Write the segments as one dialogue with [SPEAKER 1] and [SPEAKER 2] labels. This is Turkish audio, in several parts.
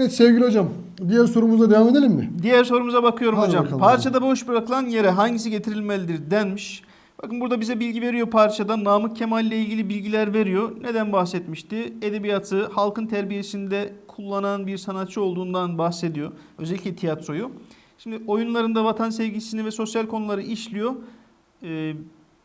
[SPEAKER 1] Evet sevgili hocam, diğer sorumuza devam edelim mi?
[SPEAKER 2] Diğer sorumuza bakıyorum
[SPEAKER 1] Hadi
[SPEAKER 2] hocam.
[SPEAKER 1] bakalım
[SPEAKER 2] Parçada boş bırakılan yere hangisi getirilmelidir denmiş. Bakın burada bize bilgi veriyor parçada. Namık Kemal ile ilgili bilgiler veriyor. Neden bahsetmişti? Edebiyatı halkın terbiyesinde kullanan bir sanatçı olduğundan bahsediyor. Özellikle tiyatroyu. Şimdi oyunlarında vatan sevgisini ve sosyal konuları işliyor. Ee,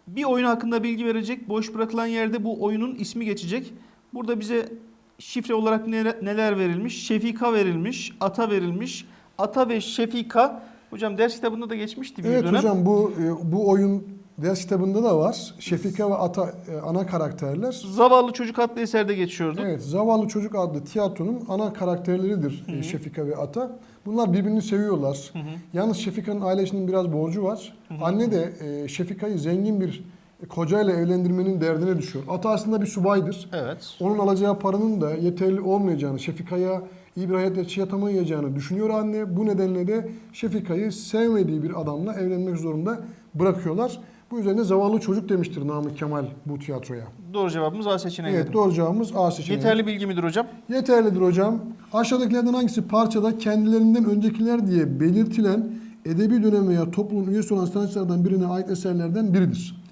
[SPEAKER 2] bir oyun hakkında bilgi verecek. Boş bırakılan yerde bu oyunun ismi geçecek. Burada bize şifre olarak neler, verilmiş? Şefika verilmiş, ata verilmiş. Ata ve Şefika. Hocam ders kitabında da geçmişti bir
[SPEAKER 1] Evet
[SPEAKER 2] dönem.
[SPEAKER 1] hocam bu e, bu oyun ders kitabında da var. Şefika ve Ata e, ana karakterler.
[SPEAKER 2] Zavallı Çocuk adlı eserde geçiyordu.
[SPEAKER 1] Evet, Zavallı Çocuk adlı tiyatronun ana karakterleridir e, Şefika ve Ata. Bunlar birbirini seviyorlar. Yalnız Şefika'nın ailesinin biraz borcu var. Anne de Şefika'yı zengin bir kocayla evlendirmenin derdine düşüyor. Ata aslında bir subaydır.
[SPEAKER 2] Evet.
[SPEAKER 1] Onun alacağı paranın da yeterli olmayacağını, Şefika'ya iyi bir hayat yaşatamayacağını düşünüyor anne. Bu nedenle de Şefika'yı sevmediği bir adamla evlenmek zorunda bırakıyorlar. Bu üzerine zavallı çocuk demiştir Namık Kemal bu tiyatroya.
[SPEAKER 2] Doğru cevabımız A seçeneği.
[SPEAKER 1] Evet doğru cevabımız A seçeneği.
[SPEAKER 2] Yeterli bilgi midir hocam?
[SPEAKER 1] Yeterlidir hocam. Aşağıdakilerden hangisi parçada kendilerinden öncekiler diye belirtilen edebi dönem veya toplumun üyesi olan sanatçılardan birine ait eserlerden biridir?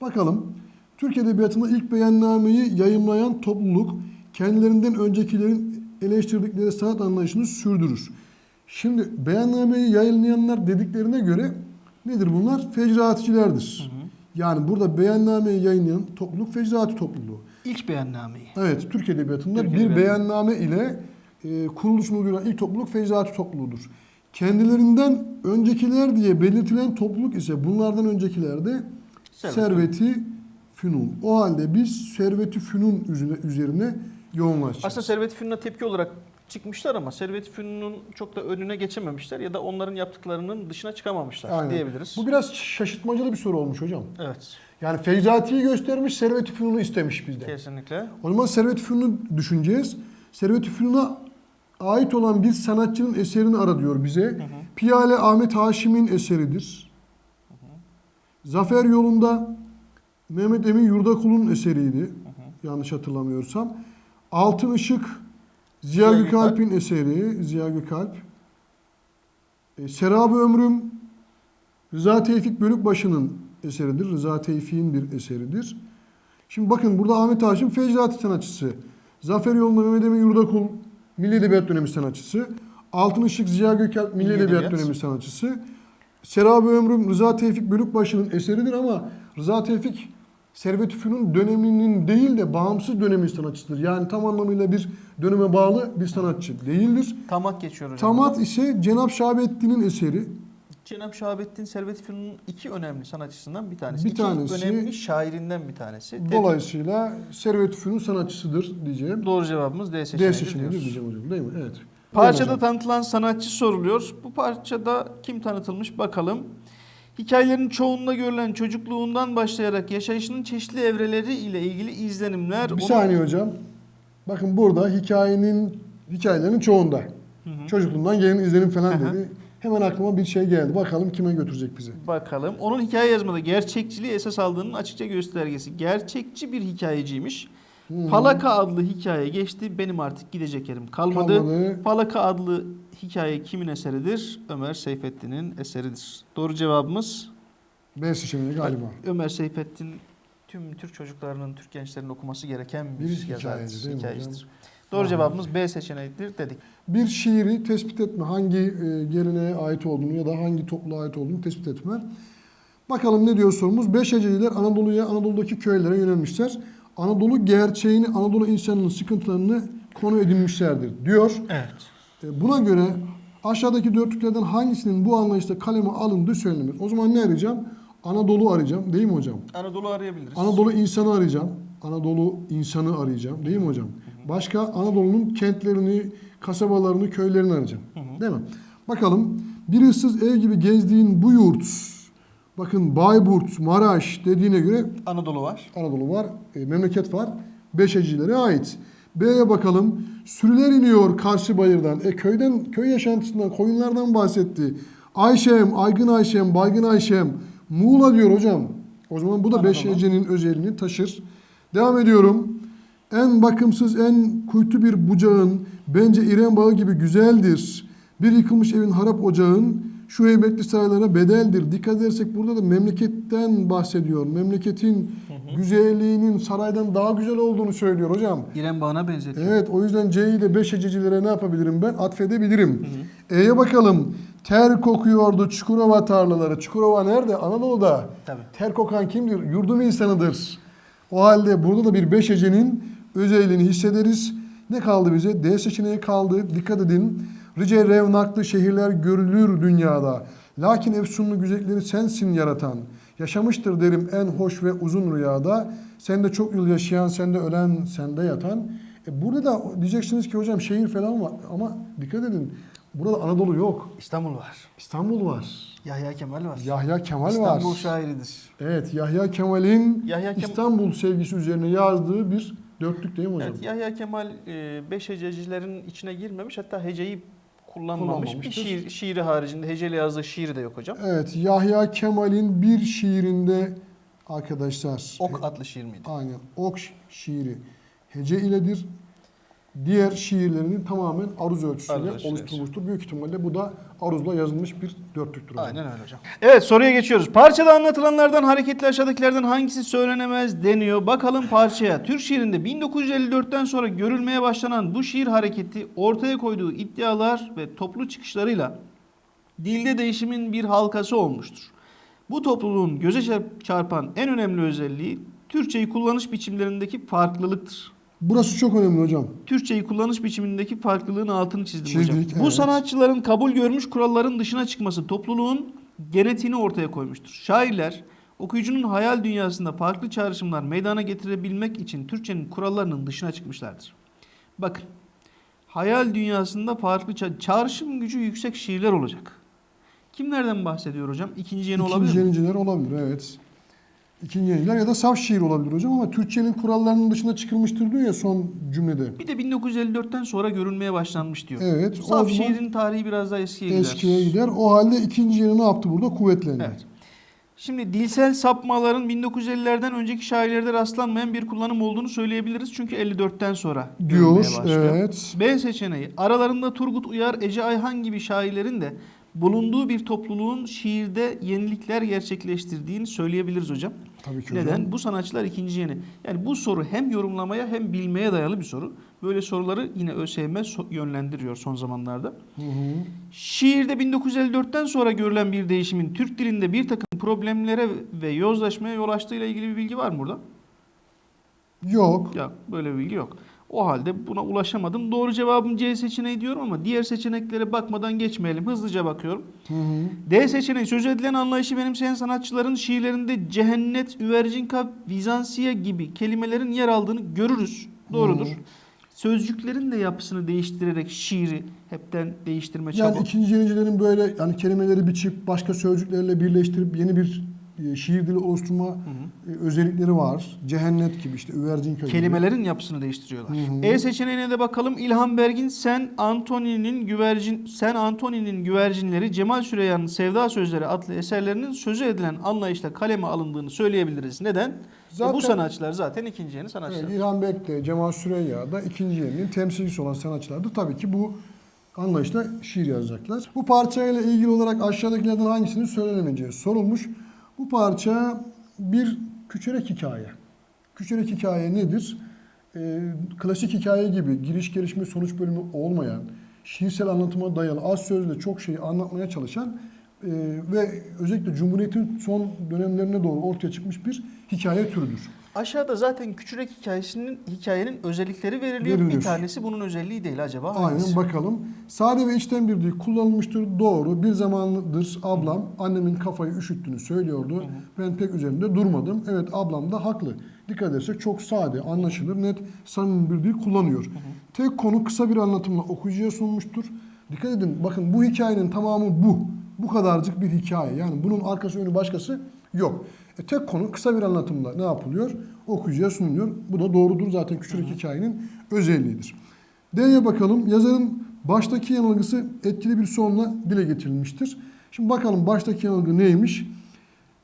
[SPEAKER 1] Bakalım. Türk Edebiyatı'nda ilk beyannameyi yayımlayan topluluk kendilerinden öncekilerin eleştirdikleri sanat anlayışını sürdürür. Şimdi beyannameyi yayınlayanlar dediklerine göre nedir bunlar? Fecraatçilerdir. Yani burada beyannameyi yayınlayan topluluk fecraati topluluğu.
[SPEAKER 2] İlk beyannameyi.
[SPEAKER 1] Evet, Türk Edebiyatı'nda
[SPEAKER 2] Türk
[SPEAKER 1] bir
[SPEAKER 2] Edebiyatı.
[SPEAKER 1] beyanname ile e, kuruluşunu duyuran ilk topluluk Fecraati topluluğudur. Kendilerinden öncekiler diye belirtilen topluluk ise bunlardan öncekiler de
[SPEAKER 2] Servet-i
[SPEAKER 1] Serveti Fünun. O halde biz Serveti Fünun üzerine, yoğunlaşacağız.
[SPEAKER 2] Aslında Servet Fünun'a tepki olarak çıkmışlar ama Servet Fünun'un çok da önüne geçememişler ya da onların yaptıklarının dışına çıkamamışlar
[SPEAKER 1] Aynen.
[SPEAKER 2] diyebiliriz.
[SPEAKER 1] Bu biraz şaşırtmacalı bir soru olmuş hocam.
[SPEAKER 2] Evet.
[SPEAKER 1] Yani Fecrati'yi göstermiş, Servet-i Fünun'u istemiş bizden.
[SPEAKER 2] Kesinlikle.
[SPEAKER 1] O zaman Servet-i Fünun'u düşüneceğiz. Servet-i Fünun'a ait olan bir sanatçının eserini ara diyor bize. Piyale Ahmet Haşim'in eseridir. Zafer yolunda Mehmet Emin Yurdakul'un eseriydi. Yanlış hatırlamıyorsam. Altın Işık Ziya
[SPEAKER 2] Ziya
[SPEAKER 1] Gökalp'in eseri. Ziya Gökalp. E, Serab-ı Ömrüm Rıza Tevfik Bölükbaşı'nın eseridir. Rıza Tevfik'in bir eseridir. Şimdi bakın burada Ahmet Haşim Fecrati sanatçısı. Zafer yolunda Mehmet Emin Yurdakul Milli Edebiyat dönemi sanatçısı. Altın Işık Ziya Gökalp Milli,
[SPEAKER 2] Milli
[SPEAKER 1] Edebiyat,
[SPEAKER 2] Edebiyat.
[SPEAKER 1] dönemi sanatçısı. Serab-ı Ömrüm Rıza Tevfik Bölükbaşı'nın eseridir ama Rıza Tevfik Servet-i Fünun döneminin değil de bağımsız dönemin sanatçısıdır. Yani tam anlamıyla bir döneme bağlı bir sanatçı değildir.
[SPEAKER 2] Tamat geçiyor hocam.
[SPEAKER 1] Tamat ise Cenab Şahabettin'in eseri.
[SPEAKER 2] Cenab Şahabettin Servet Fünun'un iki önemli sanatçısından bir tanesi.
[SPEAKER 1] Bir
[SPEAKER 2] İki
[SPEAKER 1] tanesi-
[SPEAKER 2] önemli şairinden bir tanesi.
[SPEAKER 1] Dolayısıyla Servet-i Fünun sanatçısıdır diyeceğim.
[SPEAKER 2] Doğru cevabımız D
[SPEAKER 1] D
[SPEAKER 2] seçeneğidir
[SPEAKER 1] seçeneğidir
[SPEAKER 2] diyoruz.
[SPEAKER 1] diyeceğim hocam değil mi? Evet.
[SPEAKER 2] Parçada tanıtılan sanatçı soruluyor. Bu parçada kim tanıtılmış bakalım. Hikayelerin çoğunluğunda görülen çocukluğundan başlayarak yaşayışının çeşitli evreleri ile ilgili izlenimler.
[SPEAKER 1] Bir
[SPEAKER 2] onu-
[SPEAKER 1] saniye hocam. Bakın burada hikayenin hikayelerin çoğunda. Çocukluğundan gelen izlenim falan
[SPEAKER 2] Hı hı.
[SPEAKER 1] dedi. Hemen aklıma bir şey geldi. Bakalım kime götürecek bizi.
[SPEAKER 2] Bakalım. Onun hikaye yazmada gerçekçiliği esas aldığının açıkça göstergesi. Gerçekçi bir hikayeciymiş. Falaka adlı hikaye geçti. Benim artık gidecek yerim kalmadı.
[SPEAKER 1] Kalmadı.
[SPEAKER 2] Falaka adlı hikaye kimin eseridir? Ömer Seyfettin'in eseridir. Doğru cevabımız
[SPEAKER 1] B seçeneği galiba.
[SPEAKER 2] Ömer Seyfettin tüm Türk çocuklarının, Türk gençlerinin okuması gereken bir,
[SPEAKER 1] Bir hikayeci değil mi
[SPEAKER 2] hikayecidir.
[SPEAKER 1] hocam?
[SPEAKER 2] Doğru cevabımız B seçeneğidir dedik.
[SPEAKER 1] Bir şiiri tespit etme. Hangi e, geleneğe ait olduğunu ya da hangi topluluğa ait olduğunu tespit etme. Bakalım ne diyor sorumuz? Beş Eceliler Anadolu'ya, Anadolu'daki köylere yönelmişler. Anadolu gerçeğini, Anadolu insanının sıkıntılarını konu edinmişlerdir diyor.
[SPEAKER 2] Evet.
[SPEAKER 1] E, Buna göre aşağıdaki dörtlüklerden hangisinin bu anlayışta kaleme alındığı söylenir. O zaman ne arayacağım? Anadolu arayacağım değil mi hocam?
[SPEAKER 2] Anadolu arayabiliriz.
[SPEAKER 1] Anadolu insanı arayacağım. Anadolu insanı arayacağım değil mi hocam? Başka Anadolu'nun kentlerini, kasabalarını, köylerini arayacağım. Değil mi? Bakalım bir ıssız ev gibi gezdiğin bu yurt. Bakın Bayburt, Maraş dediğine göre
[SPEAKER 2] Anadolu var.
[SPEAKER 1] Anadolu var, e, memleket var. Beşecilere ait. B'ye bakalım. Sürüler iniyor karşı bayırdan. E köyden, köy yaşantısından, koyunlardan bahsetti. Ayşem, Aygın Ayşem, Baygın Ayşem. Muğla diyor hocam. O zaman bu da. Beşece'nin özelliğini taşır. Devam ediyorum. En bakımsız, en kuytu bir bucağın bence İrem bağı gibi güzeldir. Bir yıkılmış evin harap ocağın şu heybetli saraylara bedeldir. Dikkat edersek burada da memleketten bahsediyor. Memleketin güzelliğinin saraydan daha güzel olduğunu söylüyor hocam.
[SPEAKER 2] İrem Bağı'na benzetiyor.
[SPEAKER 1] Evet o yüzden C'yi de 5 hececilere ne yapabilirim ben? Atfedebilirim. E'ye bakalım. Ter kokuyordu Çukurova tarlaları. Çukurova nerede? Anadolu'da.
[SPEAKER 2] Tabii.
[SPEAKER 1] Ter kokan kimdir? Yurdum insanıdır. O halde burada da bir 5 hecenin özelliğini hissederiz. Ne kaldı bize? D seçeneği kaldı. Dikkat edin. Rice revnaklı şehirler görülür dünyada. Lakin efsunlu güzellikleri sensin yaratan. Yaşamıştır derim en hoş ve uzun rüyada. Sende çok yıl yaşayan, sende ölen, sende yatan. E burada da diyeceksiniz ki hocam şehir falan var ama dikkat edin. Burada Anadolu yok.
[SPEAKER 2] İstanbul var.
[SPEAKER 1] İstanbul var.
[SPEAKER 2] Yahya Kemal var.
[SPEAKER 1] Yahya Kemal
[SPEAKER 2] İstanbul
[SPEAKER 1] var.
[SPEAKER 2] şairidir.
[SPEAKER 1] Evet Yahya Kemal'in
[SPEAKER 2] Yahya Kemal-
[SPEAKER 1] İstanbul sevgisi üzerine yazdığı bir dörtlük değil mi hocam?
[SPEAKER 2] Evet, Yahya Kemal e, beş hececilerin içine girmemiş hatta heceyi kullanmamış. Bir şiir, şiiri haricinde heceyle yazdığı şiiri de yok hocam.
[SPEAKER 1] Evet Yahya Kemal'in bir şiirinde arkadaşlar
[SPEAKER 2] Ok adlı şiir miydi?
[SPEAKER 1] aynen ok şiiri hece iledir. Diğer şiirlerini tamamen aruz ölçüsüyle
[SPEAKER 2] Aruz ölçüsüyle.
[SPEAKER 1] oluşturmuştur. Büyük ihtimalle bu da aruzla yazılmış bir dörtlüktür. hocam.
[SPEAKER 2] Aynen öyle hocam. Evet soruya geçiyoruz. Parçada anlatılanlardan hareketli aşağıdakilerden hangisi söylenemez deniyor. Bakalım parçaya. Türk şiirinde 1954'ten sonra görülmeye başlanan bu şiir hareketi ortaya koyduğu iddialar ve toplu çıkışlarıyla dilde değişimin bir halkası olmuştur. Bu topluluğun göze çarp- çarpan en önemli özelliği Türkçeyi kullanış biçimlerindeki farklılıktır.
[SPEAKER 1] Burası çok önemli hocam.
[SPEAKER 2] Türkçeyi kullanış biçimindeki farklılığın altını çizdim
[SPEAKER 1] Çizdik,
[SPEAKER 2] hocam. Bu
[SPEAKER 1] evet.
[SPEAKER 2] sanatçıların kabul görmüş kuralların dışına çıkması topluluğun genetiğini ortaya koymuştur. Şairler okuyucunun hayal dünyasında farklı çağrışımlar meydana getirebilmek için Türkçenin kurallarının dışına çıkmışlardır. Bakın hayal dünyasında farklı ça- çağrışım gücü yüksek şiirler olacak. Kimlerden bahsediyor hocam? İkinci yeni olabilir
[SPEAKER 1] İkinci
[SPEAKER 2] mi?
[SPEAKER 1] yeniciler olabilir evet. İkinci yeniciler ya da saf şiir olabilir hocam ama Türkçenin kurallarının dışına çıkılmıştır diyor ya son cümlede.
[SPEAKER 2] Bir de 1954'ten sonra görülmeye başlanmış diyor.
[SPEAKER 1] Evet.
[SPEAKER 2] Saf şiirin tarihi biraz daha eskiye gider.
[SPEAKER 1] eskiye gider. O halde ikinci yeni ne yaptı burada? Kuvvetlendi.
[SPEAKER 2] Evet. Şimdi dilsel sapmaların 1950'lerden önceki şairlerde rastlanmayan bir kullanım olduğunu söyleyebiliriz. Çünkü 54'ten sonra
[SPEAKER 1] Diyor. Evet.
[SPEAKER 2] B seçeneği. Aralarında Turgut Uyar, Ece Ayhan gibi şairlerin de bulunduğu bir topluluğun şiirde yenilikler gerçekleştirdiğini söyleyebiliriz hocam.
[SPEAKER 1] Tabii ki hocam.
[SPEAKER 2] Neden? Bu sanatçılar ikinci yeni. Yani bu soru hem yorumlamaya hem bilmeye dayalı bir soru. Böyle soruları yine ÖSYM yönlendiriyor son zamanlarda.
[SPEAKER 1] Hı hı.
[SPEAKER 2] Şiirde 1954'ten sonra görülen bir değişimin Türk dilinde bir takım problemlere ve yozlaşmaya yol açtığıyla ilgili bir bilgi var mı burada?
[SPEAKER 1] Yok.
[SPEAKER 2] Yok, böyle bir bilgi yok. O halde buna ulaşamadım. Doğru cevabım C seçeneği diyorum ama diğer seçeneklere bakmadan geçmeyelim. Hızlıca bakıyorum.
[SPEAKER 1] Hı hı.
[SPEAKER 2] D seçeneği söz edilen anlayışı benimseyen sanatçıların şiirlerinde cehennet, üvercinka, Vizansiye gibi kelimelerin yer aldığını görürüz. Doğrudur.
[SPEAKER 1] Hı.
[SPEAKER 2] Sözcüklerin de yapısını değiştirerek şiiri hepten değiştirme çabası.
[SPEAKER 1] Yani ikinci yenicilerin böyle yani kelimeleri biçip başka sözcüklerle birleştirip yeni bir şiir dili oluşturma e, özellikleri var. Cehennet gibi işte üvercinka gibi.
[SPEAKER 2] Kelimelerin yapısını değiştiriyorlar.
[SPEAKER 1] Hı hı.
[SPEAKER 2] E seçeneğine de bakalım. İlhan Bergin Sen Antoni'nin güvercin Sen Antoni'nin güvercinleri Cemal Süreyya'nın Sevda Sözleri adlı eserlerinin sözü edilen anlayışla kaleme alındığını söyleyebiliriz. Neden? E
[SPEAKER 1] Zaten-
[SPEAKER 2] bu sanatçılar zaten ikinci yeni sanatçılar.
[SPEAKER 1] Evet, İlhan Bekle, Cemal Süreyya da ikinci yeninin temsilcisi olan sanatçılardır. Tabii ki bu anlayışla şiir yazacaklar. Bu parçayla ilgili olarak aşağıdakilerden hangisinin söylenemeyeceği sorulmuş. Bu parça bir küçürek hikaye. Küçürek hikaye nedir? Ee, klasik hikaye gibi giriş gelişme sonuç bölümü olmayan, şiirsel anlatıma dayalı az sözle çok şeyi anlatmaya çalışan e, ve özellikle Cumhuriyet'in son dönemlerine doğru ortaya çıkmış bir hikaye türüdür.
[SPEAKER 2] Aşağıda zaten Küçürek hikayesinin hikayenin özellikleri veriliyor.
[SPEAKER 1] Veriliyor.
[SPEAKER 2] Bir tanesi bunun özelliği değil acaba. hangisi?
[SPEAKER 1] Aynen bakalım. Sade ve içten bir dil kullanılmıştır. Doğru. Bir zamandır ablam annemin kafayı üşüttüğünü söylüyordu. Ben pek üzerinde durmadım. Evet ablam da haklı. Dikkat edersek çok sade, anlaşılır, net, samimi bir dil kullanıyor. Tek konu kısa bir anlatımla okuyucuya sunulmuştur. Dikkat edin bakın bu hikayenin tamamı bu. Bu kadarcık bir hikaye. Yani bunun arkası önü başkası yok. E, tek konu kısa bir anlatımla ne yapılıyor? Okuyucuya sunuluyor. Bu da doğrudur zaten küçük hikayenin özelliğidir. D'ye bakalım. Yazarın baştaki yanılgısı etkili bir sonla dile getirilmiştir. Şimdi bakalım baştaki yanılgı neymiş?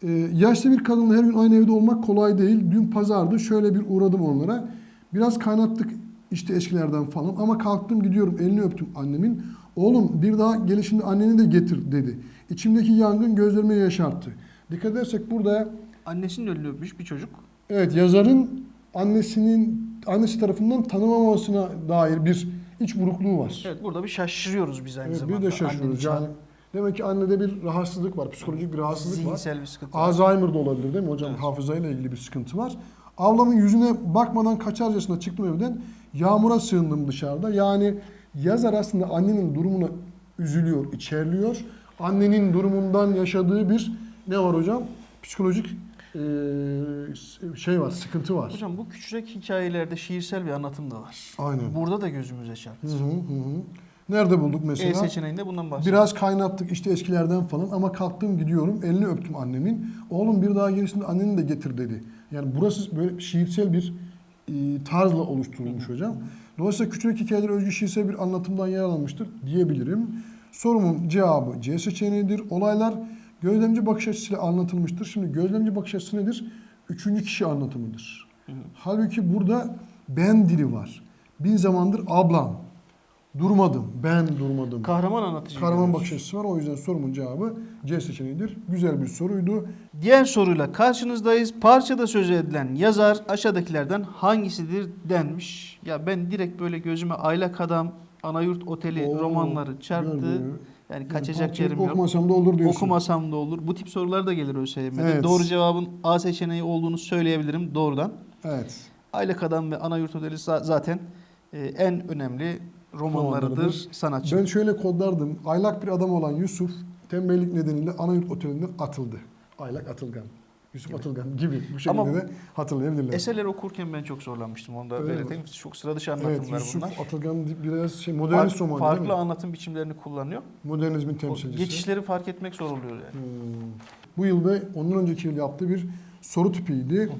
[SPEAKER 1] Ee, yaşlı bir kadınla her gün aynı evde olmak kolay değil. Dün pazardı şöyle bir uğradım onlara. Biraz kaynattık işte eskilerden falan ama kalktım gidiyorum elini öptüm annemin. Oğlum bir daha gelişinde anneni de getir dedi. İçimdeki yangın gözlerime yaşarttı. Dikkat edersek burada
[SPEAKER 2] Annesinin önünü öpmüş bir çocuk.
[SPEAKER 1] evet yazarın annesinin annesi tarafından tanımamasına dair bir iç burukluğu var.
[SPEAKER 2] Evet burada bir şaşırıyoruz biz aynı
[SPEAKER 1] Evet,
[SPEAKER 2] zamanda.
[SPEAKER 1] bir de şaşırıyoruz.
[SPEAKER 2] Annenin
[SPEAKER 1] Yani demek ki annede bir rahatsızlık var, psikolojik bir rahatsızlık var.
[SPEAKER 2] zihinsel bir sıkıntı.
[SPEAKER 1] Alzheimer da olabilir değil mi hocam?
[SPEAKER 2] Evet.
[SPEAKER 1] Hafızayla ilgili bir sıkıntı var. Ablamın yüzüne bakmadan kaçarcasına çıktım evden. Yağmura sığındım dışarıda. Yani yazar aslında annenin durumuna üzülüyor, içerliyor. Annenin durumundan yaşadığı bir ne var hocam? Psikolojik eee, şey var, sıkıntı var.
[SPEAKER 2] Hocam bu küçük hikayelerde şiirsel bir anlatım da var.
[SPEAKER 1] Aynen.
[SPEAKER 2] Burada da gözümüze çarptı.
[SPEAKER 1] Hı hı hı. Nerede bulduk
[SPEAKER 2] E
[SPEAKER 1] mesela?
[SPEAKER 2] seçeneğinde bundan bahsediyor.
[SPEAKER 1] Biraz kaynattık işte eskilerden falan ama kalktım gidiyorum elini öptüm annemin. Oğlum bir daha gerisinde anneni de getir dedi. Yani burası böyle şiirsel bir e, tarzla oluşturulmuş hocam. Dolayısıyla küçük hikayeler özgü şiirsel bir anlatımdan yer almıştır diyebilirim. Sorumun cevabı C seçeneğidir. Olaylar gözlemci bakış açısıyla anlatılmıştır. Şimdi gözlemci bakış açısı nedir? Üçüncü kişi anlatımıdır. Halbuki burada ben dili var. Bir zamandır ablam. Durmadım. Ben durmadım.
[SPEAKER 2] Kahraman anlatıcı.
[SPEAKER 1] Kahraman bakış açısı var. O yüzden sorumun cevabı C seçeneğidir. Güzel bir soruydu.
[SPEAKER 2] Diğer soruyla karşınızdayız. Parçada söz edilen yazar aşağıdakilerden hangisidir denmiş. Ya ben direkt böyle gözüme Aylak Adam, Anayurt Oteli
[SPEAKER 1] Oo,
[SPEAKER 2] romanları çarptı.
[SPEAKER 1] gördün mü?
[SPEAKER 2] Yani kaçacak yerim yok.
[SPEAKER 1] Okumasam da olur diyorsun.
[SPEAKER 2] Okumasam da olur. Bu tip sorular da gelir ÖSYM'de.
[SPEAKER 1] Evet.
[SPEAKER 2] Doğru cevabın A seçeneği olduğunu söyleyebilirim doğrudan.
[SPEAKER 1] Evet.
[SPEAKER 2] Aylak Adam ve Anayurt Oteli za- zaten e, en önemli romanlarıdır
[SPEAKER 1] Romanlarıdır.
[SPEAKER 2] sanatçı.
[SPEAKER 1] Ben şöyle kodlardım. Aylak bir adam olan Yusuf tembellik nedeniyle Anayurt Oteli'nden atıldı. Aylak Atılgan. Yusuf Atılgan gibi. Bu şekilde
[SPEAKER 2] Ama
[SPEAKER 1] de hatırlayabilirler.
[SPEAKER 2] Eserleri okurken ben çok zorlanmıştım. Onu da
[SPEAKER 1] Öyle mi?
[SPEAKER 2] belirteyim. Çok sıra dışı
[SPEAKER 1] evet,
[SPEAKER 2] anlatımlar
[SPEAKER 1] Yusuf
[SPEAKER 2] bunlar.
[SPEAKER 1] Atılgan biraz şey modernist roman
[SPEAKER 2] farklı
[SPEAKER 1] değil mi?
[SPEAKER 2] anlatım biçimlerini kullanıyor.
[SPEAKER 1] Modernizmin
[SPEAKER 2] O
[SPEAKER 1] temsilcisi.
[SPEAKER 2] geçişleri fark etmek zor oluyor yani.
[SPEAKER 1] Hmm. Bu yıl ve ondan önceki yıl yaptığı bir soru tipiydi.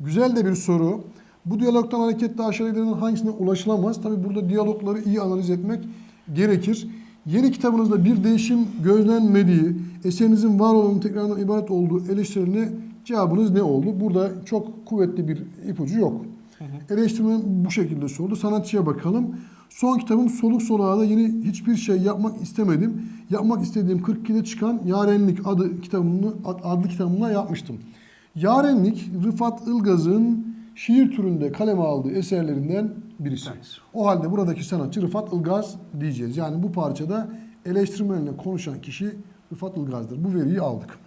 [SPEAKER 1] Güzel de bir soru. Bu diyalogtan hareketle aşağıdakilerden hangisine ulaşılamaz? Tabi burada diyalogları iyi analiz etmek gerekir. Yeni kitabınızda bir değişim gözlenmediği, eserinizin var olanın tekrardan ibaret olduğu eleştirilerine cevabınız ne oldu? Burada çok kuvvetli bir ipucu yok. Eleştirmen bu şekilde sordu. Sanatçıya bakalım. Son kitabım Soluk Soluğa da yeni hiçbir şey yapmak istemedim. Yapmak istediğim 42'de çıkan Yarenlik adı kitabımı adlı kitabımla yapmıştım. Yarenlik Rıfat Ilgaz'ın şiir türünde kaleme aldığı eserlerinden birisi. O halde buradaki sanatçı Rıfat Ilgaz diyeceğiz. Yani bu parçada eleştirmenle konuşan kişi Rıfat Ilgaz'dır. Bu veriyi aldık.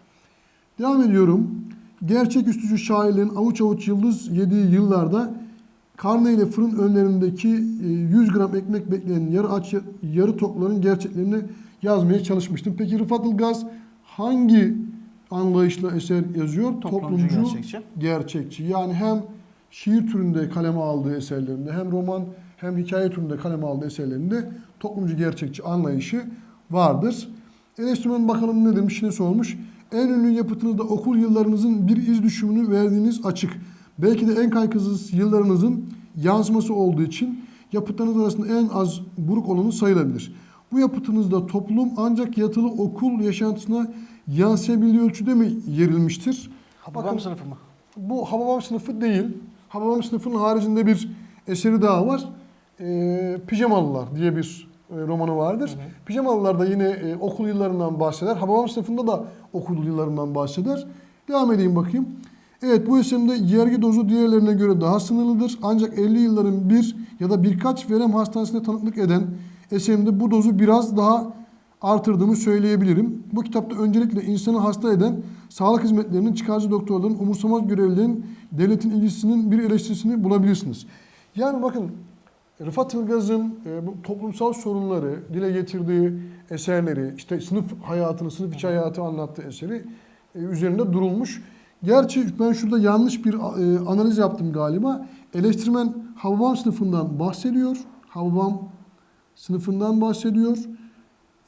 [SPEAKER 1] Devam ediyorum. Gerçeküstücü şairlerin avuç avuç yıldız yediği yıllarda karne ile fırın önlerindeki e, 100 gram ekmek bekleyen yarı aç yarı tokların gerçeklerini yazmaya çalışmıştım. Peki Rıfat Ilgaz hangi anlayışla eser yazıyor?
[SPEAKER 2] Toplumcu, gerçekçi.
[SPEAKER 1] gerçekçi. Yani hem şiir türünde kaleme aldığı eserlerinde hem roman hem hikaye türünde kaleme aldığı eserlerinde toplumcu gerçekçi anlayışı vardır. Eleştirmen bakalım ne demiş ne sormuş. En ünlü yapıtınızda okul yıllarınızın bir iz düşümünü verdiğiniz açık. Belki de en kaygısız yıllarınızın yansıması olduğu için yapıtlarınız arasında en az buruk olanı sayılabilir. Bu yapıtınızda toplum ancak yatılı okul yaşantısına yansıyabildiği ölçüde mi yerilmiştir?
[SPEAKER 2] Hababam sınıfı mı?
[SPEAKER 1] bu Hababam sınıfı değil. Hababam sınıfının haricinde bir eseri daha var. Ee, Pijamalılar diye bir e, romanı vardır. Pijamalılar da yine e, okul yıllarından bahseder. Hababam sınıfında da okul yıllarından bahseder. Devam edeyim bakayım. Evet bu eserimde yergi dozu diğerlerine göre daha sınırlıdır. Ancak 50 yılların bir ya da birkaç verem hastanesine tanıklık eden eserimde bu dozu biraz daha artırdığımı söyleyebilirim. Bu kitapta öncelikle insanı hasta eden sağlık hizmetlerinin çıkarcı doktorların, umursamaz görevlilerin, devletin ilgisinin bir eleştirisini bulabilirsiniz. Yani bakın Rıfat Ilgaz'ın e, bu toplumsal sorunları dile getirdiği eserleri, işte sınıf hayatını, sınıf içi hayatı anlattığı eseri e, üzerinde durulmuş. Gerçi ben şurada yanlış bir e, analiz yaptım galiba. Eleştirmen Havvam sınıfından bahsediyor. Havvam sınıfından bahsediyor.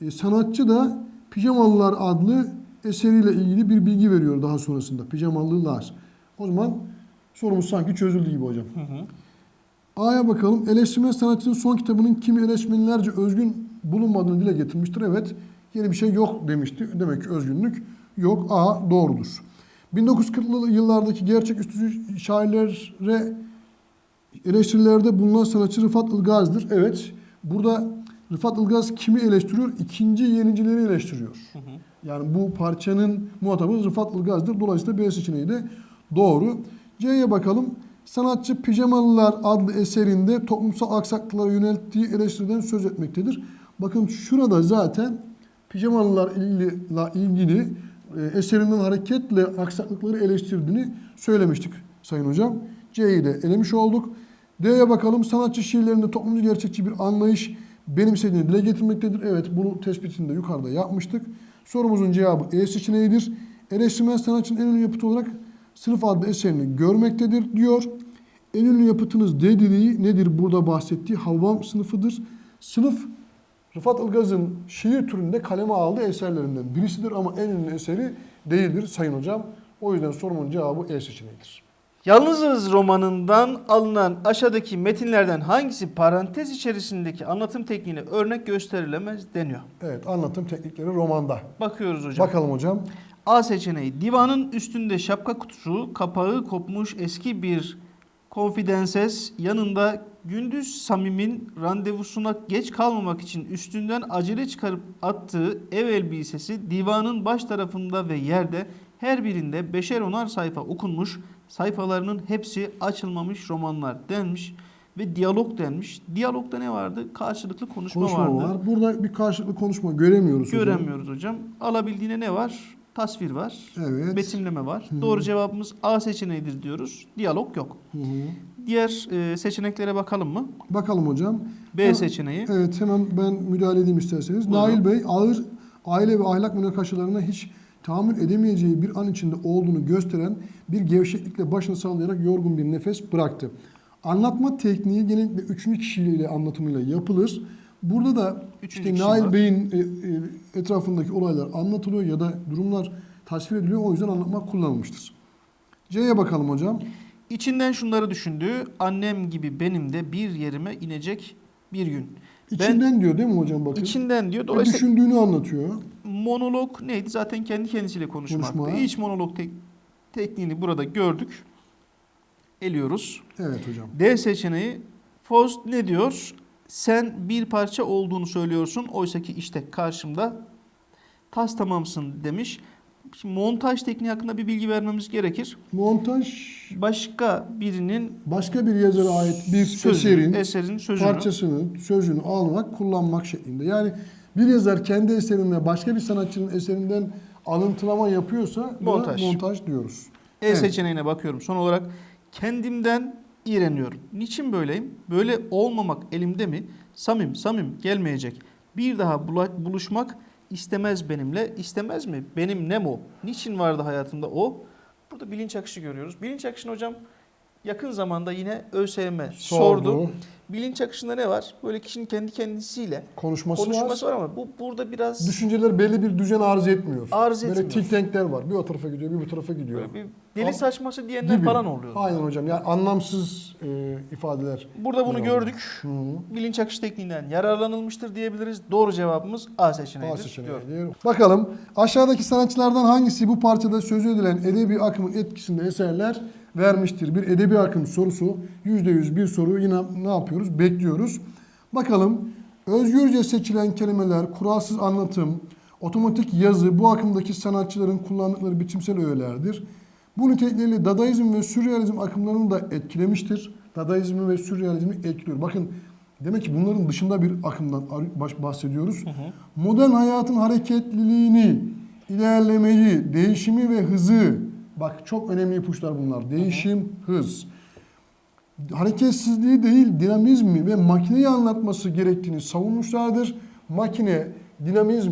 [SPEAKER 1] E, sanatçı da Pijamalılar adlı eseriyle ilgili bir bilgi veriyor daha sonrasında. Pijamalılar. O zaman sorumuz sanki çözüldü gibi hocam.
[SPEAKER 2] Hı hı.
[SPEAKER 1] A'ya bakalım. Eleştirmen sanatçının son kitabının kimi eleştirmenlerce özgün bulunmadığını dile getirmiştir. Evet. Yeni bir şey yok demişti. Demek ki özgünlük yok. A doğrudur. 1940'lı yıllardaki gerçeküstü şairlere Eleştirilerde bulunan sanatçı Rıfat Ilgaz'dır. Evet. Burada Rıfat Ilgaz kimi eleştiriyor? İkinci yenicileri eleştiriyor. Yani bu parçanın muhatabı Rıfat Ilgaz'dır. Dolayısıyla B seçeneği de doğru. C'ye bakalım. Sanatçı Pijamalılar adlı eserinde toplumsal aksaklıklara yönelttiği eleştiriden söz etmektedir. Bakın şurada zaten Pijamalılar ile ilgili e, eserinden hareketle aksaklıkları eleştirdiğini söylemiştik Sayın Hocam. C'yi de elemiş olduk. D'ye bakalım. Sanatçı şiirlerinde toplumcu gerçekçi bir anlayış benimsediğini dile getirmektedir. Evet bunu tespitini de yukarıda yapmıştık. Sorumuzun cevabı E seçeneğidir. Eleştirmen sanatçının en ünlü yapıtı olarak sınıf adlı eserini görmektedir diyor. En ünlü yapıtınız dediği nedir burada bahsettiği Havvam sınıfıdır. Sınıf Rıfat Ilgaz'ın şiir türünde kaleme aldığı eserlerinden birisidir ama en ünlü eseri değildir Sayın Hocam. O yüzden sorumun cevabı E seçeneğidir.
[SPEAKER 2] Yalnızız romanından alınan aşağıdaki metinlerden hangisi parantez içerisindeki anlatım tekniğine örnek gösterilemez deniyor.
[SPEAKER 1] Evet anlatım teknikleri romanda.
[SPEAKER 2] Bakıyoruz hocam.
[SPEAKER 1] Bakalım hocam.
[SPEAKER 2] A seçeneği divanın üstünde şapka kutusu, kapağı kopmuş eski bir konfidenses yanında gündüz Samim'in randevusuna geç kalmamak için üstünden acele çıkarıp attığı ev elbisesi divanın baş tarafında ve yerde her birinde beşer onar sayfa okunmuş sayfalarının hepsi açılmamış romanlar denmiş ve diyalog denmiş. Diyalogda ne vardı? Karşılıklı konuşma,
[SPEAKER 1] Konuşma
[SPEAKER 2] vardı.
[SPEAKER 1] var. Burada bir karşılıklı konuşma göremiyoruz. hocam.
[SPEAKER 2] Göremiyoruz hocam. Alabildiğine ne var? Tasvir var.
[SPEAKER 1] Evet.
[SPEAKER 2] Betimleme var. Doğru cevabımız A seçeneğidir diyoruz. Diyalog yok.
[SPEAKER 1] Hı hı.
[SPEAKER 2] Diğer e, seçeneklere bakalım mı?
[SPEAKER 1] Bakalım hocam.
[SPEAKER 2] B
[SPEAKER 1] Hemen-
[SPEAKER 2] seçeneği.
[SPEAKER 1] Evet hemen ben müdahale edeyim isterseniz.
[SPEAKER 2] Buyurun.
[SPEAKER 1] Nail Bey ağır aile ve ahlak münakaşalarına hiç tahammül edemeyeceği bir an içinde olduğunu gösteren bir gevşeklikle başını sallayarak yorgun bir nefes bıraktı. Anlatma tekniği genellikle üçüncü kişiyle anlatımıyla yapılır. Burada da
[SPEAKER 2] Üçüncü
[SPEAKER 1] işte Nail
[SPEAKER 2] var.
[SPEAKER 1] Bey'in e, e, etrafındaki olaylar anlatılıyor ya da durumlar tasvir ediliyor. O yüzden anlatmak kullanılmıştır. C'ye bakalım hocam.
[SPEAKER 2] İçinden şunları düşündü. Annem gibi benim de bir yerime inecek bir gün.
[SPEAKER 1] İçinden diyor değil mi hocam bakın?
[SPEAKER 2] Ben içinden diyor. Dolayısıyla
[SPEAKER 1] düşündüğünü anlatıyor.
[SPEAKER 2] monolog neydi? Zaten kendi kendisiyle konuşmaktı.
[SPEAKER 1] Konuşma.
[SPEAKER 2] İç monolog tek- tekniğini burada gördük. Eliyoruz.
[SPEAKER 1] Evet hocam.
[SPEAKER 2] D seçeneği Faust ne diyor? Sen bir parça olduğunu söylüyorsun. Oysa ki işte karşımda tas tamamsın demiş. Şimdi montaj tekniği hakkında bir bilgi vermemiz gerekir.
[SPEAKER 1] Montaj
[SPEAKER 2] Başka birinin
[SPEAKER 1] başka bir yazara ait bir
[SPEAKER 2] sözü,
[SPEAKER 1] eserin
[SPEAKER 2] eserin sözünü
[SPEAKER 1] parçasını, sözünü almak, kullanmak şeklinde. Yani bir yazar kendi eserinde başka bir sanatçının eserinden alıntılama yapıyorsa
[SPEAKER 2] Montaj.
[SPEAKER 1] montaj diyoruz.
[SPEAKER 2] E
[SPEAKER 1] Evet.
[SPEAKER 2] seçeneğine bakıyorum. Son olarak kendimden iğreniyorum. Niçin böyleyim? Böyle olmamak elimde mi? Samim, samim gelmeyecek. Bir daha buluşmak istemez benimle. İstemez mi? Benim nem o? Niçin vardı hayatımda o? Burada bilinç akışı görüyoruz. Bilinç akışını hocam yakın zamanda yine ÖSYM sordu. Bilinç akışında ne var? Böyle kişinin kendi kendisiyle
[SPEAKER 1] Konuşması,
[SPEAKER 2] konuşması
[SPEAKER 1] var.
[SPEAKER 2] var ama bu burada biraz
[SPEAKER 1] Düşünceler belli bir düzen arz etmiyor.
[SPEAKER 2] Arz
[SPEAKER 1] Böyle
[SPEAKER 2] etmiyor.
[SPEAKER 1] think tankler var. Bir o tarafa gidiyor, bir bu tarafa gidiyor.
[SPEAKER 2] böyle bir deli saçması diyenler
[SPEAKER 1] Gibi.
[SPEAKER 2] falan oluyor.
[SPEAKER 1] Aynen hocam. Yani anlamsız e, ifadeler.
[SPEAKER 2] Burada bunu gördük.
[SPEAKER 1] Hı.
[SPEAKER 2] Bilinç akış tekniğinden yararlanılmıştır diyebiliriz. Doğru cevabımız A seçeneğidir.
[SPEAKER 1] A seçeneği
[SPEAKER 2] diyorum.
[SPEAKER 1] diyor. Bakalım aşağıdaki sanatçılardan hangisi bu parçada sözü edilen edebi akımın etkisinde eserler vermiştir? Bir edebi akım sorusu. %100 bir soru yine ne yapıyoruz? Bekliyoruz. Bakalım özgürce seçilen kelimeler, kuralsız anlatım, otomatik yazı bu akımdaki sanatçıların kullandıkları biçimsel öğelerdir. Bu nitelikleriyle Dadaizm ve Sürrealizm akımlarını da etkilemiştir. Dadaizmi ve Sürrealizmi etkiliyor. Bakın demek ki bunların dışında bir akımdan ar- baş- bahsediyoruz. Modern hayatın hareketliliğini, ilerlemeyi, değişimi ve hızı bak çok önemli ipuçlar bunlar. Değişim, hız. Hareketsizliği değil, dinamizmi ve makineyi anlatması gerektiğini savunmuşlardır. Makine, dinamizm,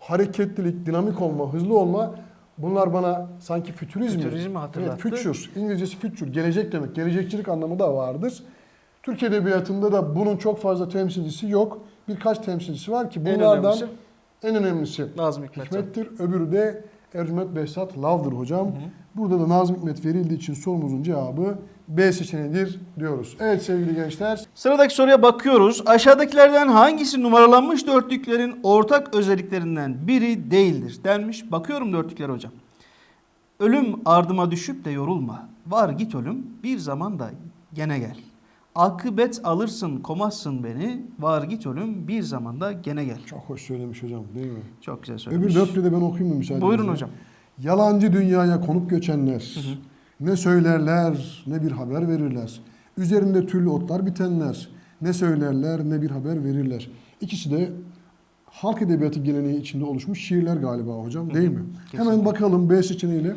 [SPEAKER 1] hareketlilik, dinamik olma, hızlı olma bunlar bana sanki fütürizmi.
[SPEAKER 2] Fütürizmi hatırlattı.
[SPEAKER 1] Evet, future. İngilizcesi future, gelecek demek. Gelecekçilik anlamı da vardır. Türk Edebiyatı'nda da bunun çok fazla temsilcisi yok. Birkaç temsilcisi var ki
[SPEAKER 2] En
[SPEAKER 1] bunlardan
[SPEAKER 2] önemlisi
[SPEAKER 1] en önemlisi
[SPEAKER 2] Nazım.
[SPEAKER 1] Hikmet'tir. Öbürü de Ercüment Behzat Lav'dır hocam. Burada da Nazım Hikmet verildiği için sorumuzun cevabı B seçeneğidir diyoruz. Evet sevgili gençler.
[SPEAKER 2] Sıradaki soruya bakıyoruz. Aşağıdakilerden hangisi numaralanmış dörtlüklerin ortak özelliklerinden biri değildir denmiş. Bakıyorum dörtlükler hocam. Ölüm ardıma düşüp de yorulma. Var git ölüm bir zaman da gene gel. Akıbet alırsın komazsın beni. Var git ölüm bir zamanda gene gel.
[SPEAKER 1] Çok hoş söylemiş hocam değil mi?
[SPEAKER 2] Çok güzel
[SPEAKER 1] Öbür
[SPEAKER 2] söylemiş.
[SPEAKER 1] dörtlüğü de ben okuyayım mı müsaade
[SPEAKER 2] Buyurun hocam.
[SPEAKER 1] Yalancı dünyaya konup göçenler, ne söylerler ne bir haber verirler. Üzerinde türlü otlar bitenler, ne söylerler ne bir haber verirler. İkisi de halk edebiyatı geleneği içinde oluşmuş şiirler galiba hocam değil mi? Hemen
[SPEAKER 2] Kesinlikle.
[SPEAKER 1] bakalım B seçeneğiyle.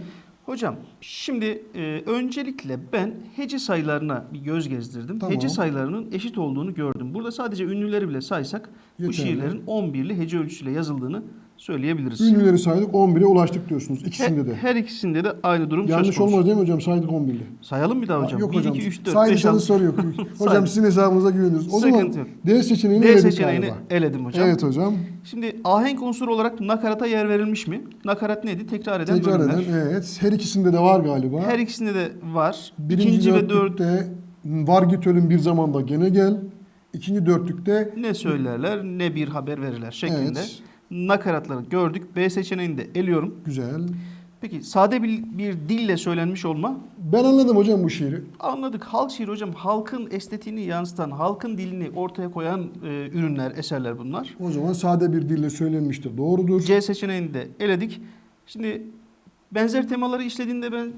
[SPEAKER 2] Hocam şimdi e, öncelikle ben hece sayılarına bir göz gezdirdim.
[SPEAKER 1] Tamam.
[SPEAKER 2] Hece sayılarının eşit olduğunu gördüm. Burada sadece ünlüleri bile saysak bu
[SPEAKER 1] Yeterli.
[SPEAKER 2] şiirlerin 11'li hece ölçüsüyle yazıldığını söyleyebiliriz.
[SPEAKER 1] Ünlüleri saydık 11'e ulaştık diyorsunuz ikisinde de.
[SPEAKER 2] Her ikisinde de aynı durum söz
[SPEAKER 1] Yanlış
[SPEAKER 2] konusu.
[SPEAKER 1] olmaz değil mi hocam? Saydık 11'li.
[SPEAKER 2] Sayalım bir daha hocam.
[SPEAKER 1] Yok
[SPEAKER 2] 1,
[SPEAKER 1] hocam.
[SPEAKER 2] 2, 3, 4, 5,
[SPEAKER 1] Saydıysanız
[SPEAKER 2] 6.
[SPEAKER 1] soru yok. hocam sizin hesabınıza güveniyoruz. O
[SPEAKER 2] Sıkıntı
[SPEAKER 1] zaman. D seçeneğini
[SPEAKER 2] D seçeneğini
[SPEAKER 1] galiba.
[SPEAKER 2] eledim hocam.
[SPEAKER 1] Evet hocam.
[SPEAKER 2] Şimdi ahenk unsuru olarak nakarata yer verilmiş mi? Nakarat neydi? Tekrar eden
[SPEAKER 1] Tekrar
[SPEAKER 2] bölümler.
[SPEAKER 1] eden evet. Her ikisinde de var galiba.
[SPEAKER 2] Her ikisinde de var.
[SPEAKER 1] Birinci
[SPEAKER 2] İkinci ve dört
[SPEAKER 1] var git ölüm bir zamanda gene gel. İkinci dörtlükte
[SPEAKER 2] ne söylerler ne bir haber verirler şeklinde.
[SPEAKER 1] evet
[SPEAKER 2] Nakaratları gördük. B seçeneğini de eliyorum.
[SPEAKER 1] güzel.
[SPEAKER 2] Peki sade bir, bir dille söylenmiş olma.
[SPEAKER 1] Ben anladım hocam bu şiiri.
[SPEAKER 2] Anladık. Halk şiiri hocam halkın estetiğini yansıtan, halkın dilini ortaya koyan e, ürünler, eserler bunlar.
[SPEAKER 1] O zaman sade bir dille söylenmiştir. Doğrudur.
[SPEAKER 2] C seçeneğini de eledik. Şimdi benzer temaları işlediğinde ben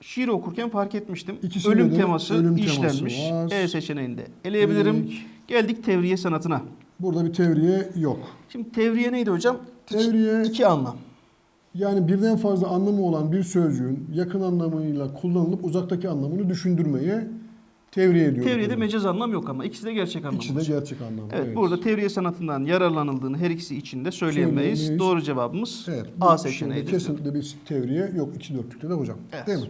[SPEAKER 2] şiir okurken fark etmiştim.
[SPEAKER 1] İkisinde
[SPEAKER 2] ölüm
[SPEAKER 1] de
[SPEAKER 2] teması
[SPEAKER 1] ölüm teması
[SPEAKER 2] işlenmiş.
[SPEAKER 1] var.
[SPEAKER 2] E seçeneğini de eleyebilirim.
[SPEAKER 1] Eledik.
[SPEAKER 2] Geldik tevriye sanatına.
[SPEAKER 1] Burada bir tevriye yok.
[SPEAKER 2] Şimdi tevriye neydi hocam?
[SPEAKER 1] Tevriye
[SPEAKER 2] iki anlam.
[SPEAKER 1] yani birden fazla anlamı olan bir sözcüğün yakın anlamıyla kullanılıp uzaktaki anlamını düşündürmeye tevriye ediyoruz.
[SPEAKER 2] Tevriyede mecaz anlam yok ama ikisi de gerçek anlam.
[SPEAKER 1] İkisi de
[SPEAKER 2] hocam.
[SPEAKER 1] gerçek anlamı.
[SPEAKER 2] Evet, burada tevriye sanatından yararlanıldığını her ikisi için de söyleyemeyiz.
[SPEAKER 1] Söyleyemeyiz.
[SPEAKER 2] Doğru cevabımız
[SPEAKER 1] Evet.
[SPEAKER 2] A seçeneğiydi.
[SPEAKER 1] Kesinlikle bir tevriye yok. iki dörtlükte de hocam.
[SPEAKER 2] Evet.
[SPEAKER 1] Değil mi?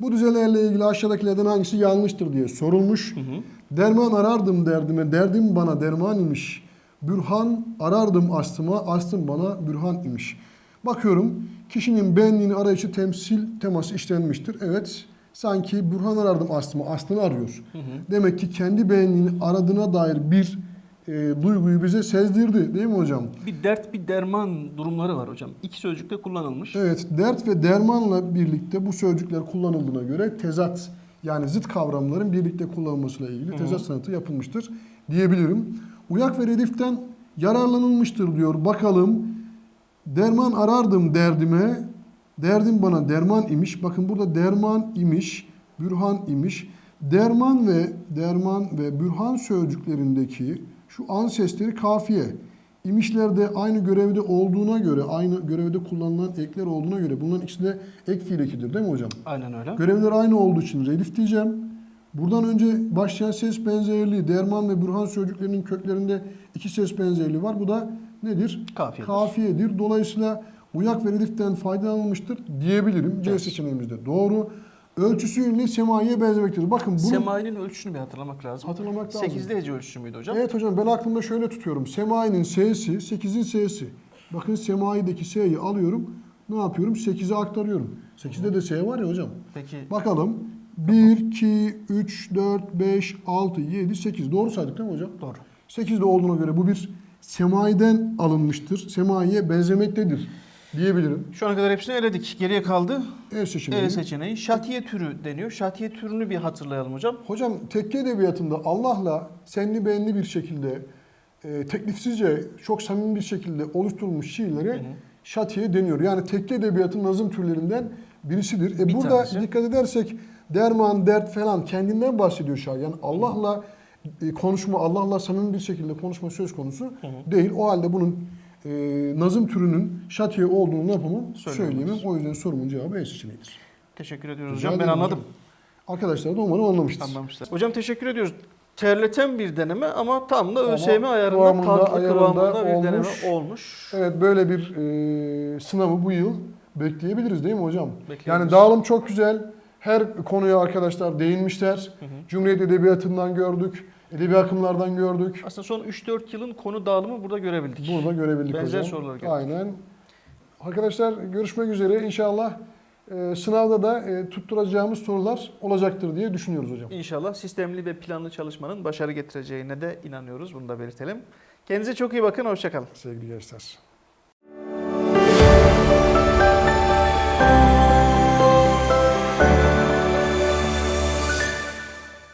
[SPEAKER 1] Bu düzelerle ilgili aşağıdakilerden hangisi yanlıştır diye sorulmuş.
[SPEAKER 2] Hı hı.
[SPEAKER 1] Derman arardım derdime, derdim bana derman imiş. Bürhan arardım aslıma, aslım bana bürhan imiş. Bakıyorum kişinin benliğini arayışı temsil teması işlenmiştir. Evet sanki bürhan arardım aslıma, aslını arıyor.
[SPEAKER 2] Hı hı.
[SPEAKER 1] Demek ki kendi benliğini aradığına dair bir e, duyguyu bize sezdirdi değil mi hocam?
[SPEAKER 2] Bir dert bir derman durumları var hocam. İki sözcükte kullanılmış.
[SPEAKER 1] Evet, dert ve dermanla birlikte bu sözcükler kullanıldığına göre tezat yani zıt kavramların birlikte kullanılmasıyla ilgili tezat sanatı yapılmıştır diyebilirim. Uyak ve rediften yararlanılmıştır diyor. Bakalım derman arardım derdime, derdim bana derman imiş. Bakın burada derman imiş, bürhan imiş. Derman ve derman ve bürhan sözcüklerindeki şu an sesleri kafiye. İmişlerde aynı görevde olduğuna göre, aynı görevde kullanılan ekler olduğuna göre bunların ikisi de ek fiil ekidir değil mi hocam?
[SPEAKER 2] Aynen öyle.
[SPEAKER 1] Görevler aynı olduğu için redif diyeceğim. Buradan önce başlayan ses benzerliği, derman ve bürhan sözcüklerinin köklerinde iki ses benzerliği var. Bu da nedir?
[SPEAKER 2] Kafiyedir.
[SPEAKER 1] Kafiyedir. Dolayısıyla uyak ve rediften faydalanılmıştır diyebilirim. C
[SPEAKER 2] Evet.
[SPEAKER 1] seçeneğimiz de doğru. Ölçüsü ünlü semaiye benzemektedir. Bakın bunu
[SPEAKER 2] Semainin ölçüsünü bir hatırlamak lazım.
[SPEAKER 1] hatırlamak lazım.
[SPEAKER 2] 8'li hece ölçüsü müydü hocam?
[SPEAKER 1] Evet hocam ben aklımda şöyle tutuyorum. Semainin S'si 8'in S'si. Bakın semaideki S'yi alıyorum. Ne yapıyorum? 8'e aktarıyorum. 8'de de S var ya hocam.
[SPEAKER 2] Peki
[SPEAKER 1] Bakalım. 1, 2, 3, 4, 5, 6, 7, 8. Doğru saydık değil mi hocam?
[SPEAKER 2] doğru.
[SPEAKER 1] 8'de olduğuna göre bu bir semaiden alınmıştır. Semaiye benzemektedir diyebilirim.
[SPEAKER 2] Şu ana kadar hepsini eledik. Geriye kaldı
[SPEAKER 1] E seçeneği.
[SPEAKER 2] E seçeneği. Şatiye türü deniyor. Şatiye türünü bir hatırlayalım hocam.
[SPEAKER 1] Hocam tekke edebiyatında Allah'la senli beğenli bir şekilde e, teklifsizce çok samimi bir şekilde oluşturulmuş şiirlere
[SPEAKER 2] Hı hı.
[SPEAKER 1] şatiye deniyor. Yani tekke edebiyatın nazım türlerinden birisidir. E
[SPEAKER 2] Bir
[SPEAKER 1] burada
[SPEAKER 2] tanesi.
[SPEAKER 1] dikkat edersek derman, dert falan kendinden bahsediyor şair. Yani Allah'la e, konuşma, Allah'la samimi bir şekilde konuşma söz konusu
[SPEAKER 2] hı.
[SPEAKER 1] değil. O halde bunun e, nazım türünün şatiye olduğunu yapamam? Söyleyemem. O yüzden sorumun cevabı E seçeneğidir.
[SPEAKER 2] Teşekkür ediyoruz
[SPEAKER 1] Rica
[SPEAKER 2] hocam. Ben
[SPEAKER 1] ederim
[SPEAKER 2] anladım.
[SPEAKER 1] Arkadaşlar da umarım anlamıştır.
[SPEAKER 2] Anlamışlar. Hocam teşekkür ediyoruz. Terleten bir deneme ama tam da ÖSYM ayarında
[SPEAKER 1] kıvamında,
[SPEAKER 2] tatlı
[SPEAKER 1] ayarında
[SPEAKER 2] kıvamında bir
[SPEAKER 1] olmuş.
[SPEAKER 2] deneme olmuş.
[SPEAKER 1] Evet böyle bir e, sınavı bu yıl bekleyebiliriz değil mi hocam?
[SPEAKER 2] Bekleyebiliriz.
[SPEAKER 1] Yani dağılım çok güzel. Her konuya arkadaşlar değinmişler. Cumhuriyet Edebiyatı'ndan gördük. Edebi akımlardan gördük.
[SPEAKER 2] Aslında son 3-4 yılın konu dağılımı burada görebildik.
[SPEAKER 1] Burada görebildik
[SPEAKER 2] Benzer
[SPEAKER 1] hocam.
[SPEAKER 2] soruları gördük.
[SPEAKER 1] Aynen. Arkadaşlar görüşmek üzere. İnşallah e, sınavda da e, tutturacağımız sorular olacaktır diye düşünüyoruz hocam.
[SPEAKER 2] İnşallah sistemli ve planlı çalışmanın başarı getireceğine de inanıyoruz. Bunu da belirtelim. Kendinize çok iyi bakın. Hoşçakalın.
[SPEAKER 1] Sevgili gençler.